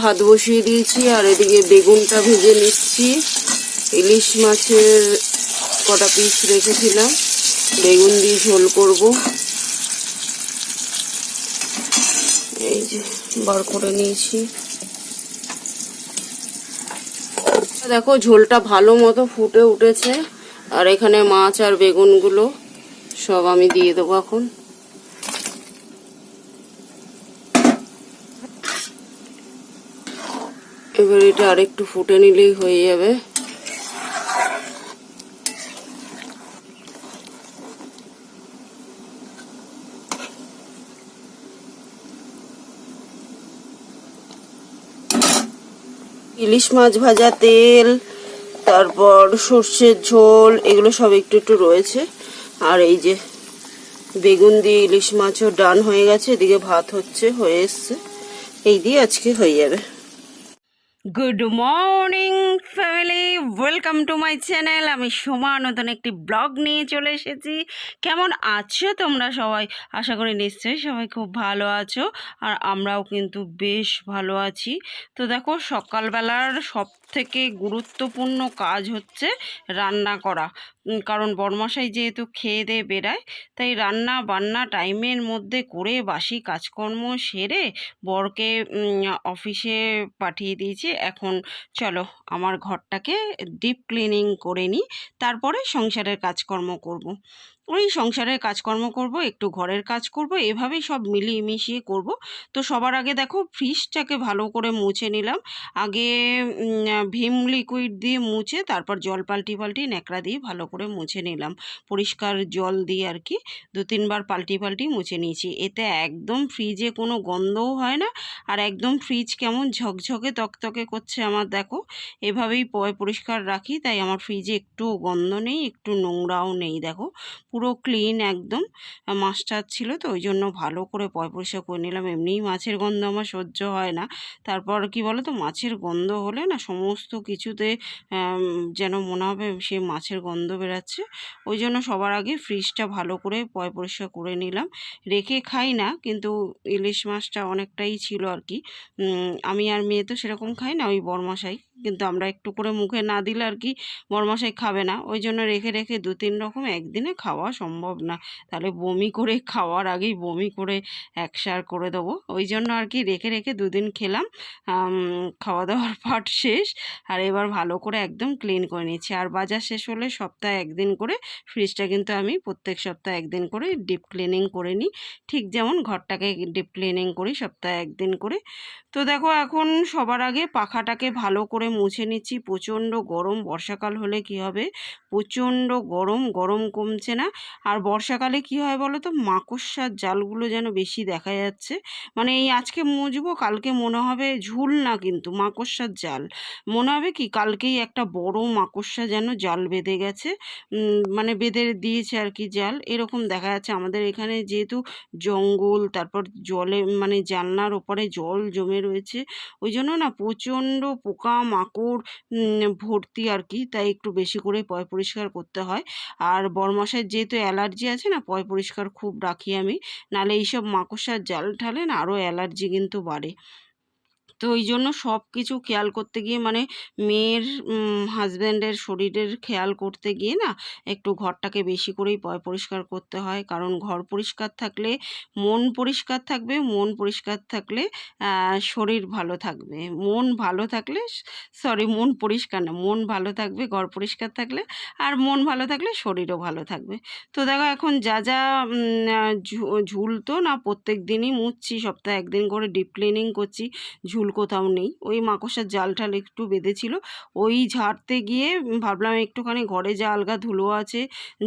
ভাত বসিয়ে দিয়েছি, আর এদিকে বেগুনটা ভেজে নিচ্ছি। ইলিশ মাছের কটা পিস রেখেছিলাম, বেগুন দিয়ে ঝোল করব। এই যে, বার করে নিয়েছি। দেখো, ঝোলটা ভালো মতো ফুটে উঠেছে, আর এখানে মাছ আর বেগুনগুলো সব আমি দিয়ে দেবো এখন। এবার এটা আরেকটু ফুটে নিলেই হয়ে যাবে। ইলিশ মাছ ভাজা তেল, তারপর সর্ষের ঝোল, এগুলো সব একটু একটু রয়েছে। আর এই যে বেগুন দিয়ে ইলিশ মাছও ডান হয়ে গেছে, এদিকে ভাত হচ্ছে, হয়ে এসছে। এই দিয়ে আজকে হয়ে যাবে। Good morning family welcome to my channel আমি সোমা, নতুন একটি ব্লগ নিয়ে চলে এসেছি। কেমন আছো তোমরা সবাই? আশা করি নিশ্চয়ই সবাই খুব ভালো আছো। আর আমরাও কিন্তু বেশ ভালো আছি। তো দেখো, সকালবেলার সব থেকে গুরুত্বপূর্ণ কাজ হচ্ছে রান্না করা কারণ বরমশাই যেহেতু খেয়ে দিয়ে বেড়ায়, তাই রান্না বান্না টাইমের মধ্যে করে বাসি কাজকর্ম সেরে বরকে অফিসে পাঠিয়ে দিয়েছি এখন চলো আমার ঘরটাকে ডিপ ক্লিনিং করে নিই, তারপরে সংসারের কাজকর্ম করব। ওই সংসারের কাজকর্ম করব, একটু ঘরের কাজ করব, এভাবেই সব মিলিয়ে মিশিয়ে করব। তো সবার আগে দেখো ফ্রিজটাকে ভালো করে মুছে নিলাম। আগে ভীম লিকুইড দিয়ে মুছে, তারপর জল পাল্টি পাল্টি ন্যাকড়া দিয়ে ভালো করে মুছে নিলাম। পরিষ্কার জল দিয়ে আর কি, দু তিনবার পাল্টি পাল্টি মুছে নিয়েছি। এতে একদম ফ্রিজে কোনো গন্ধও হয় না, আর একদম ফ্রিজ কেমন ঝকঝকে তকতকে করছে আমার দেখো। এভাবেই পরিষ্কার রাখি, তাই আমার ফ্রিজে একটু গন্ধ নেই, একটু নোংরাও নেই দেখো। পুরো ক্লিন একদম। আহ, মাছটার ছিল তো ওই জন্য ভালো করে পয় পরিষ্কার করে নিলাম। এমনিই মাছের গন্ধ আমার সহ্য হয় না। তারপর কি বলো তো মাছের গন্ধ হলে না সমস্ত কিছুতে যেন মনে হবে সে মাছের গন্ধ বেরাচ্ছে। ওই জন্য সবার আগে ফ্রিজটা ভালো করে পয় পরিষ্কার করে নিলাম। রেখে খাই না কিন্তু ইলিশ মাছটা অনেকটাই ছিল আর কি। আমি আর মেয়ে তো সেরকম খাই না ওই বরমশাই কিন্তু আমরা একটু করে মুখে না দিলে আর কি বরমশাই খাবে না। ওই জন্য রেখে রেখে দু তিন রকম একদিনে খাওয়া সম্ভব না। তাহলে বমি করে খাওয়ার আগেই বমি করে একসার করে দেবো। ওই জন্য আর কি রেখে রেখে দুদিন খেলাম। খাওয়া দাওয়ার পাট শেষ। আর এবার ভালো করে একদম ক্লিন করে নিচ্ছি আর বাজার শেষ হলে সপ্তাহে একদিন করে ফ্রিজটা কিন্তু আমি প্রত্যেক সপ্তাহে একদিন করে ডিপ ক্লিনিং করে নিই। ঠিক যেমন ঘরটাকে ডিপ ক্লিনিং করি সপ্তাহে একদিন করে। তো দেখো এখন সবার আগে পাখাটাকে ভালো করে মুছে নিচ্ছি। প্রচণ্ড গরম, বর্ষাকাল হলে কি হবে? প্রচণ্ড গরম গরম কমছে না। আর বর্ষাকালে কি হয় বলো তো? মাকড়সার জালগুলো যেন বেশি দেখা যাচ্ছে। মানে এই আজকে মুছবো, কালকে মনে হবে ঝুল না কিন্তু মাকড়সার জাল। মনে হবে কি কালকেই একটা বড় মাকড়সা যেন জাল বেঁধে গেছে। মানে বেঁধে দিয়েছে আর কি জাল। এরকম দেখা যাচ্ছে। আমাদের এখানে যেহেতু জঙ্গল, তারপর জলে মানে জানলার ওপরে জল জমে রয়েছে। ওই জন্য না প্রচণ্ড পোকা মাকড় ভর্তি আর কি, তাই একটু বেশি করে পয় পরিষ্কার করতে হয়। আর বরমশাইয়ের যেহেতু অ্যালার্জি আছে না, পয় পরিষ্কার খুব রাখি আমি। নালে এইসব মাকড়সার জাল ঠালে না আরও অ্যালার্জি কিন্তু বাড়ে। তো ওই জন্য সব কিছু খেয়াল করতে গিয়ে মানে মেয়ের হাজব্যান্ডের শরীরের খেয়াল করতে গিয়ে না একটু ঘরটাকে বেশি করেই পরিষ্কার করতে হয়। কারণ ঘর পরিষ্কার থাকলে মন পরিষ্কার থাকবে মন পরিষ্কার থাকলে শরীর ভালো থাকবে। মন ভালো থাকলে সরি মন পরিষ্কার না মন ভালো থাকবে ঘর পরিষ্কার থাকলে আর মন ভালো থাকলে শরীরও ভালো থাকবে। তো দেখো এখন যা যা উম, আহ, ঝু- ঝুল না প্রত্যেক দিনই মুছছি সপ্তাহে একদিন করে ডিপ ক্লিনিং করছি ঝুল কোথাও নেই। ওই মাকড়সার জাল টাল একটু বেঁধেছিল। ওই ঝাড়তে গিয়ে ভাবলাম একটুখানি ঘরে যা আলগা ধুলো আছে,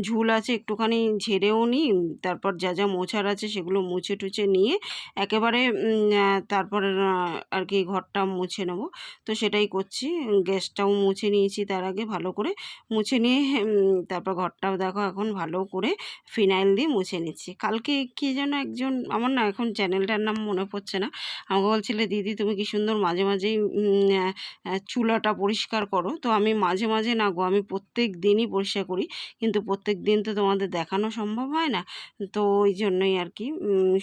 ঝুল আছে একটুখানি ঝেড়েও নিই তারপর যা যা মোছার আছে সেগুলো মুছে টুছে নিয়ে একেবারে তারপর আর কি ঘরটা মুছে নেব। তো সেটাই করছি। গ্যাসটাও মুছে নিয়েছি তার আগে ভালো করে। মুছে নিয়ে তারপর ঘরটাও দেখো এখন ভালো করে ফিনাইল দিয়ে মুছে নিচ্ছি। কালকে কি যেন একজন, আমার না এখন চ্যানেলটার নাম মনে পড়ছে না। আমাকে বলছিলে, দিদি, তুমি কি সুন্দর মাঝে মাঝেই চুলাটা পরিষ্কার করো। তো আমি মাঝে মাঝে না গো, আমি প্রত্যেক দিনই পরিষ্কার করি। কিন্তু প্রত্যেক দিন তো তোমাদের দেখানো সম্ভব হয় না। তো ওই জন্যই আর কি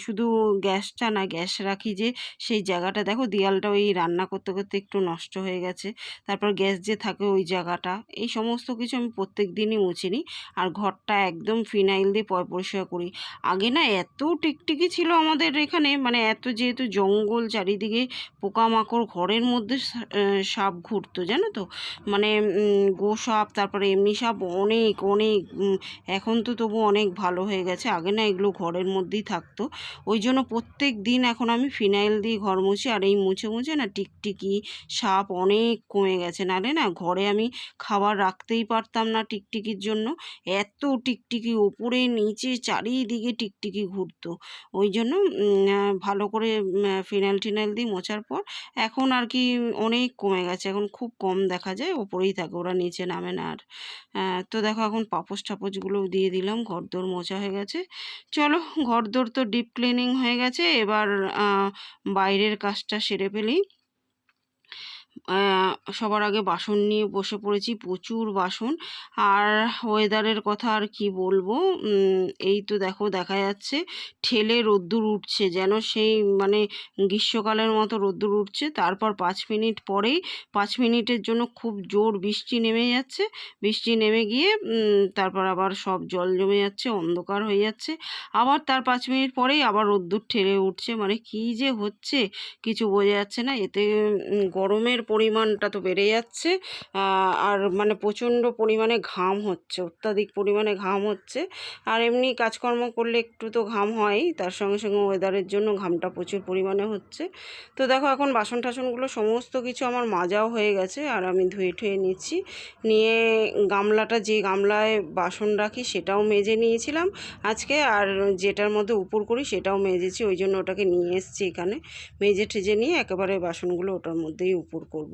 শুধু গ্যাসটা না, গ্যাস রাখি যে সেই জায়গাটা। দেখো দেয়ালটা ওই রান্না করতে করতে একটু নষ্ট হয়ে গেছে। তারপর গ্যাস যে থাকে ওই জায়গাটা। এই সমস্ত কিছু আমি প্রত্যেক দিনই মুছি নিই। আর ঘরটা একদম ফিনাইল দিয়ে পয় পরিষ্কার করি। আগে না এত টিকটিকি ছিল আমাদের এখানে। মানে এত যেহেতু জঙ্গল চারিদিকে পোকামাকড় ঘরের মধ্যে সাপ ঘুরতো, জানো তো? মানে গো সাপ, তারপরে এমনি সাপ অনেক অনেক এখন তো তবু অনেক ভালো হয়ে গেছে। আগে না এগুলো ঘরের মধ্যেই থাকতো। ওই জন্য প্রত্যেক দিন এখন আমি ফিনাইল দিয়ে ঘর মুছি, আর এই মুছে মুছে না টিকটিকি সাপ অনেক কমে গেছে। নাহলে না ঘরে আমি খাবার রাখতেই পারতাম না টিকটিকির জন্য। এত টিকটিকি ওপরে, নিচে, চারিদিকে টিকটিকি ঘুরতো। ওই জন্য ভালো করে ফিনাইল টিনাইল দিয়ে মোছার পর এখন আর কি অনেক কমে গেছে। এখন খুব কম দেখা যায়, ওপরেই থাকে, ওরা নিচে নামে না আর। তো দেখো এখন পাপোশ টাপোসগুলোও দিয়ে দিলাম, ঘরদোর মোচা হয়ে গেছে। চলো, ঘরদোর তো ডিপ ক্লিনিং হয়ে গেছে, এবার বাইরের কাজটা সেরে ফেলি। সবার আগে বাসন নিয়ে বসে পড়েছি, প্রচুর বাসন। আর ওয়েদারের কথা আর কি বলব? এই তো দেখো, দেখা যাচ্ছে ঠেলে রোদ্দুর উঠছে, যেন সেই মানে গ্রীষ্মকালের মতো রোদ্দুর উঠছে। তারপর পাঁচ মিনিট পরেই, পাঁচ মিনিটের জন্য খুব জোর বৃষ্টি নেমে যাচ্ছে। বৃষ্টি নেমে গিয়ে তারপর আবার সব জল জমে যাচ্ছে, অন্ধকার হয়ে যাচ্ছে। আবার তার পাঁচ মিনিট পরেই আবার রোদ্দুর ঠেলে উঠছে। মানে কি যে হচ্ছে, কিছু বোঝা যাচ্ছে না। এতে গরমের পরিমাণটা তো বেড়ে যাচ্ছে। আর মানে প্রচণ্ড পরিমাণে ঘাম হচ্ছে, অত্যাধিক পরিমাণে ঘাম হচ্ছে। আর এমনি কাজকর্ম করলে একটু তো ঘাম হয়ই, তার সঙ্গে সঙ্গে ওয়েদারের জন্য ঘামটা প্রচুর পরিমাণে হচ্ছে। তো দেখো এখন বাসন টাসনগুলো সমস্ত কিছু আমার মাজাও হয়ে গেছে, আর আমি ধুয়ে ঠুয়ে নিচ্ছি। নিয়ে গামলাটা যে গামলায় বাসন রাখি সেটাও মেজে নিয়েছিলাম আজকে, আর যেটার মধ্যে উপর করি সেটাও মেজেছি, ওই জন্য ওটাকে নিয়ে এসেছি এখানে। মেজে ঠেজে নিয়ে একেবারে বাসনগুলো ওটার মধ্যেই উপর করব।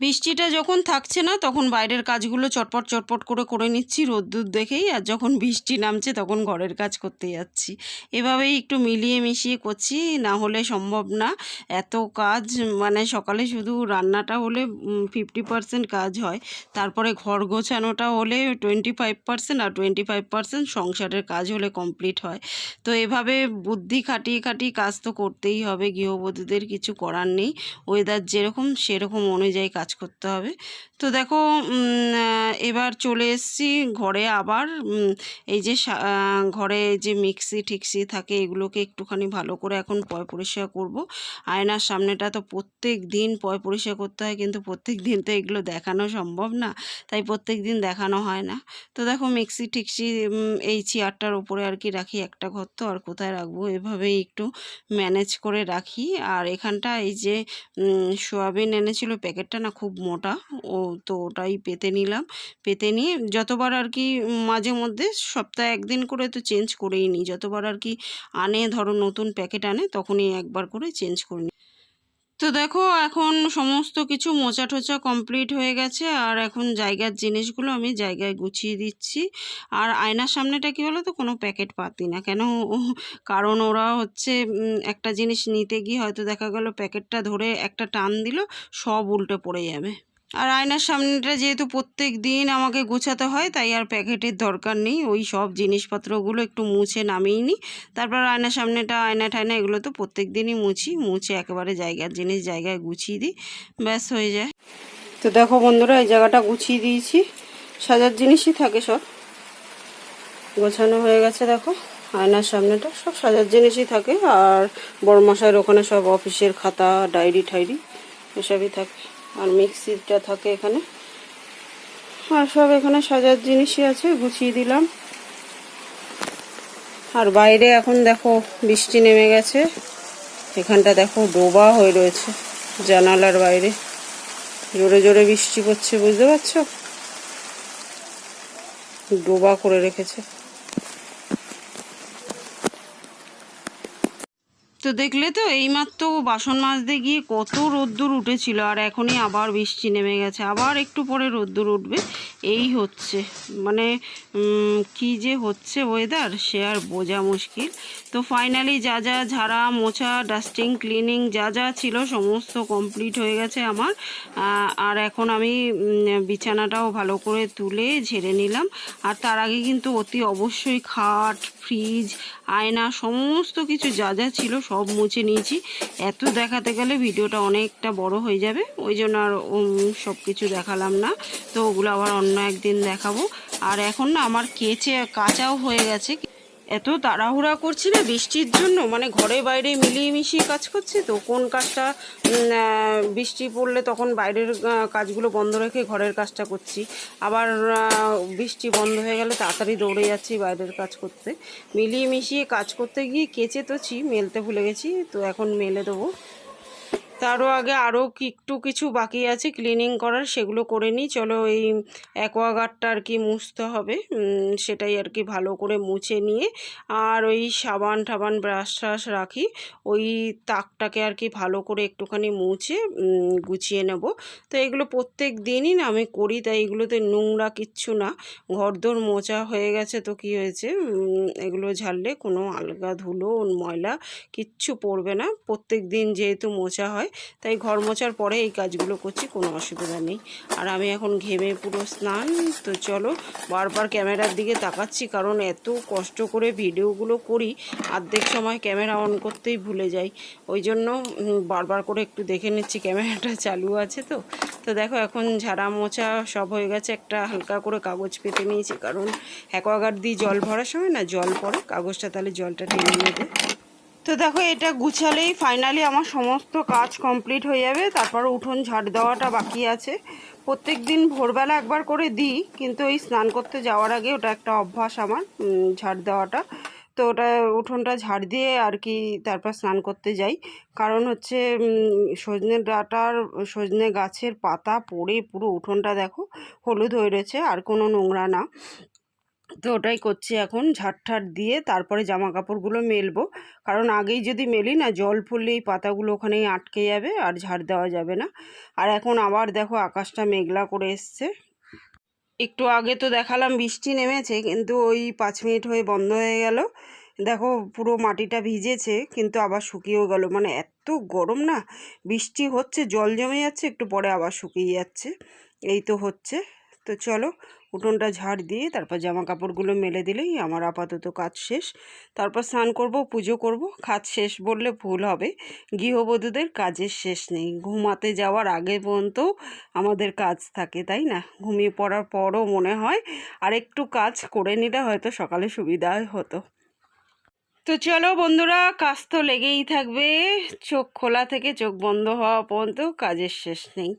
বৃষ্টিটা যখন থাকছে না, তখন বাইরের কাজগুলো চটপট চটপট করে করে নিচ্ছি রোদ্দুর দেখেই, আর যখন বৃষ্টি নামছে তখন ঘরের কাজ করতে যাচ্ছি। এভাবেই একটু মিলিয়ে মিশিয়ে করছি, না হলে সম্ভব না। এত কাজ মানে সকালে শুধু রান্নাটা হলে ফিফটি পার্সেন্ট কাজ হয়। তারপরে ঘর গোছানোটা হলে টোয়েন্টি ফাইভ পার্সেন্ট আর টোয়েন্টি ফাইভ পার্সেন্ট সংসারের কাজ হলে কমপ্লিট হয়। তো এভাবে বুদ্ধি খাটিয়ে খাটিয়ে কাজ তো করতেই হবে, গৃহবধূদের কিছু করার নেই। ওয়েদার যেরকম, সেরকম অনুযায়ী কাজ করতে হবে। তো দেখো এবার চলে এসছি ঘরে আবার এই যে ঘরে যে মিক্সি ঠিক্সি থাকে এগুলোকে একটুখানি ভালো করে এখন পয় পরিষ্কার করব। আয়নার সামনেটা তো প্রত্যেক দিন পয় পরিষ্কার করতে হয়, কিন্তু প্রত্যেক দিন তো এগুলো দেখানো সম্ভব না, তাই প্রত্যেক দিন দেখানো হয় না। তো দেখো, মিক্সি ঠিক্সি এই চেয়ারটার উপরে আর কি রাখি, একটা ঘর তো আর কোথায় রাখব? এভাবেই একটু ম্যানেজ করে রাখি। আর এখানটা এই যে সোয়াবিন এনেছিল, প্যাকেটটা না খুব মোটা। ও তো ওটাই পেতে নিলাম। পেতে নিয়ে যতবার আর কি মাঝে মধ্যে সপ্তাহে একদিন করে তো চেঞ্জ করেই নিই। যতবার আর কি আনে, ধরো নতুন প্যাকেট আনে, তখনই একবার করে চেঞ্জ করে নিই। তো দেখো, এখন সমস্ত কিছু মোচা টোচা কমপ্লিট হয়ে গেছে, আর এখন জায়গার জিনিসগুলো আমি জায়গায় গুছিয়ে দিচ্ছি। আর আয়নার সামনেটা কি বলো তো কোনো প্যাকেট পাতি না। কেন? কারণ ওরা হচ্ছে একটা জিনিস নিতে গিয়ে হয়তো দেখা গেল প্যাকেটটা ধরে একটা টান দিল, সব উল্টে পড়ে যাবে। আর আয়নার সামনেটা যেহেতু প্রত্যেক দিন আমাকে গোছাতে হয়, তাই আর প্যাকেটের দরকার নেই। ওই সব জিনিসপত্রগুলো একটু মুছে নামিয়ে নিই। তারপর আয়নার সামনেটা, আয়না টায়না এগুলো তো প্রত্যেক দিনই মুছি, মুছে একেবারে জায়গার জিনিস জায়গায় গুছিয়ে দিই, ব্যাস হয়ে যায়। তো দেখো বন্ধুরা, এই জায়গাটা গুছিয়ে দিয়েছি। সাজার জিনিসই থাকে সব। গোছানো হয়ে গেছে দেখো। আয়নার সামনেটা সব সাজার জিনিসই থাকে। আর বড় মশাইয়ের ওখানে সব অফিসের খাতা ডায়েরি ঠাইরি এসবই থাকে। আর মিক্সিটা থাকে এখানে। আর সব এখানে সাজার জিনিসই আছে, গুছিয়ে দিলাম। আর বাইরে এখন দেখো বৃষ্টি নেমে গেছে। এখানটা দেখো ডোবা হয়ে রয়েছে জানালার বাইরে। জোরে জোরে বৃষ্টি পড়ছে, বুঝতে পারছ? ডোবা করে রেখেছে। তো দেখলে তো এইমাত্র বাসন মাজতে গিয়ে কত রোদ্দুর উঠেছিল আর এখনই আবার বৃষ্টি নেমে গেছে। আবার একটু পরে রোদ্দুর উঠবে। এই হচ্ছে। মানে কি যে হচ্ছে ওয়েদার সে আর বোঝা মুশকিল। তো ফাইনালি যা যা ঝাড়া, মোছা ডাস্টিং ক্লিনিং যা যা ছিল সমস্ত কমপ্লিট হয়ে গেছে আমার। আর এখন আমি বিছানাটাও ভালো করে তুলে ঝেড়ে নিলাম। আর তার আগে কিন্তু অতি অবশ্যই খাট ফ্রিজ আয়না, সমস্ত কিছু যা যা ছিল সব মুছে নিয়েছি। এত দেখাতে গেলে ভিডিওটা অনেকটা বড় হয়ে যাবে। ওই জন্য আর সব কিছু দেখালাম না। তো ওগুলো আবার অন্য একদিন দেখাবো। আর এখন না আমার কেচে কাঁচাও হয়ে গেছে। এত তাড়াহুড়া করছি না বৃষ্টির জন্য মানে ঘরে বাইরে মিলিয়ে মিশিয়ে কাজ করছি তো, কোন কাজটা বৃষ্টি পড়লে তখন বাইরের কাজগুলো বন্ধ রেখে ঘরের কাজটা করছি। আবার বৃষ্টি বন্ধ হয়ে গেলে তাড়াতাড়ি দৌড়ে যাচ্ছি বাইরের কাজ করতে। মিলিয়ে মিশিয়ে কাজ করতে গিয়ে কেচে তোছি মেলতে ভুলে গেছি, তো এখন মেলে দেবো। তারও আগে আরও একটু কিছু বাকি আছে ক্লিনিং করার সেগুলো করে নিই। চলো এই অ্যাকোয়াগার্ডটা আর কি মুছতে হবে। সেটাই আর কি ভালো করে মুছে নিয়ে আর ওই সাবান টাবান ব্রাশ ট্রাশ রাখি। ওই তাকটাকে আর কি ভালো করে একটুখানি মুছে গুছিয়ে নেব। তো এগুলো প্রত্যেক দিনই না আমি করি, তাই এগুলোতে নোংরা কিচ্ছু না। ঘরদোর মোচা হয়ে গেছে তো কি হয়েছে? এগুলো ঝাড়লে কোনো আলগা ধুলো, ময়লা কিচ্ছু পড়বে না। প্রত্যেক দিন যেহেতু মোচা হয় তাই ঘর মোছার পরে এই কাজগুলো করছি, কোনো অসুবিধা নেই। আর আমি এখন ঘেমে পুরো স্নান, তো চলো বারবার ক্যামেরার দিকে তাকাচ্ছি, কারণ এত কষ্ট করে ভিডিওগুলো করি, অর্ধেক সময় ক্যামেরা অন করতেই ভুলে যাই। ওই জন্য বারবার করে একটু দেখে নিচ্ছি, ক্যামেরাটা চালু আছে তো। তো দেখো, এখন ঝাড়া মোছা সব হয়ে গেছে, একটা হালকা করে কাগজ পেতে নিয়েছি, কারণ অ্যাকোয়াগার্ড দিয়ে জল ভরার সময় না, জল পড়ে কাগজটা তাহলে জলটা টেনে নেবে। তো দেখো, এটা গুছালেই ফাইনালি আমার সমস্ত কাজ কমপ্লিট হয়ে যাবে। তারপর উঠোন ঝাড় দেওয়াটা বাকি আছে। প্রত্যেক দিন ভোরবেলা একবার করে দিই, কিন্তু ওই স্নান করতে যাওয়ার আগে ওটা একটা অভ্যাস আমার ঝাড় দেওয়াটা। তো ওটা, উঠোনটা ঝাড় দিয়ে আর কি তারপর স্নান করতে যাই। কারণ হচ্ছে সজনে ডাঁটার, সজনে গাছের পাতা পড়ে পুরো উঠোনটা দেখো হলুদ হয়ে রয়েছে, আর কোনো নোংরা না। তো ওটাই করছি এখন ঝাড় দিয়ে তারপরে জামা কাপড়গুলো মেলবো। কারণ আগেই যদি মেলি না, জল পড়লে এই পাতাগুলো ওখানেই আটকে যাবে আর ঝাড় দেওয়া যাবে না। আর এখন আবার দেখো আকাশটা মেঘলা করে এসছে। একটু আগে তো দেখালাম বৃষ্টি নেমেছে, কিন্তু ওই পাঁচ মিনিট হয়ে বন্ধ হয়ে গেল। দেখো পুরো মাটিটা ভিজেছে, কিন্তু আবার শুকিয়েও গেল। মানে এত গরম না, বৃষ্টি হচ্ছে, জল জমে যাচ্ছে, একটু পরে আবার শুকিয়ে যাচ্ছে। এই তো হচ্ছে। তো চলো উঠোনটা ঝাড় দিয়ে তারপর জামা কাপড়গুলো মেলে দিলেই আমার আপাতত কাজ শেষ। তারপর স্নান করব, পুজো করব, কাজ শেষ বললে ভুল হবে। গৃহবধূদের কাজের শেষ নেই। ঘুমাতে যাওয়ার আগে পর্যন্ত আমাদের কাজ থাকে, তাই না? ঘুমিয়ে পড়ার পরও মনে হয় আর একটু কাজ করে নিলে হয়তো সকালে সুবিধা হতো। তো চলো বন্ধুরা, কাজ তো লেগেই থাকবে। চোখ খোলা থেকে চোখ বন্ধ হওয়া পর্যন্ত কাজের শেষ নেই।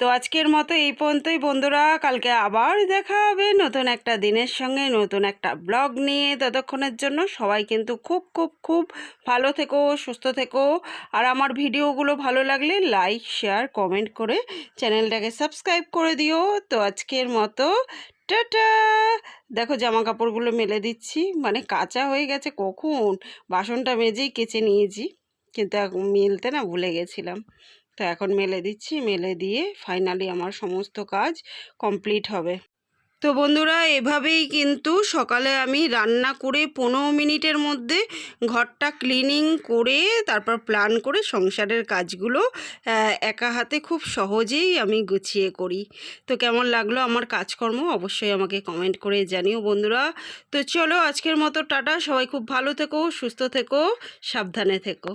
তো আজকের মতো এই পর্যন্তই। বন্ধুরা, কালকে আবার দেখা হবে নতুন একটা দিনের সঙ্গে, নতুন একটা ব্লগ নিয়ে। ততক্ষণের জন্য সবাই কিন্তু খুব খুব খুব ভালো থেকো, সুস্থ থেকো। আর আমার ভিডিওগুলো ভালো লাগলে লাইক, শেয়ার, কমেন্ট করে চ্যানেলটাকে সাবস্ক্রাইব করে দিও। তো আজকের মতো, টাটা! দেখো জামা কাপড়গুলো মেলে দিচ্ছি। মানে কাঁচা হয়ে গেছে কখন? বাসনটা মেজেই কেচে নিয়েছি। কিন্তু মেলতে না ভুলে গেছিলাম। তো এখন মেলে দিচ্ছি, মেলে দিয়ে ফাইনালি আমার সমস্ত কাজ কমপ্লিট হবে। তো বন্ধুরা, এভাবেই কিন্তু সকালে আমি রান্না করে পনেরো মিনিটের মধ্যে ঘরটা ক্লিনিং করে, তারপর প্ল্যান করে সংসারের কাজগুলো একা হাতে খুব সহজেই আমি গুছিয়ে করি। তো কেমন লাগল আমার কাজকর্ম অবশ্যই আমাকে কমেন্ট করে জানিও বন্ধুরা। তো চলো আজকের মতো টাটা, সবাই খুব ভালো থেকো, সুস্থ থেকো, সাবধানে থেকো।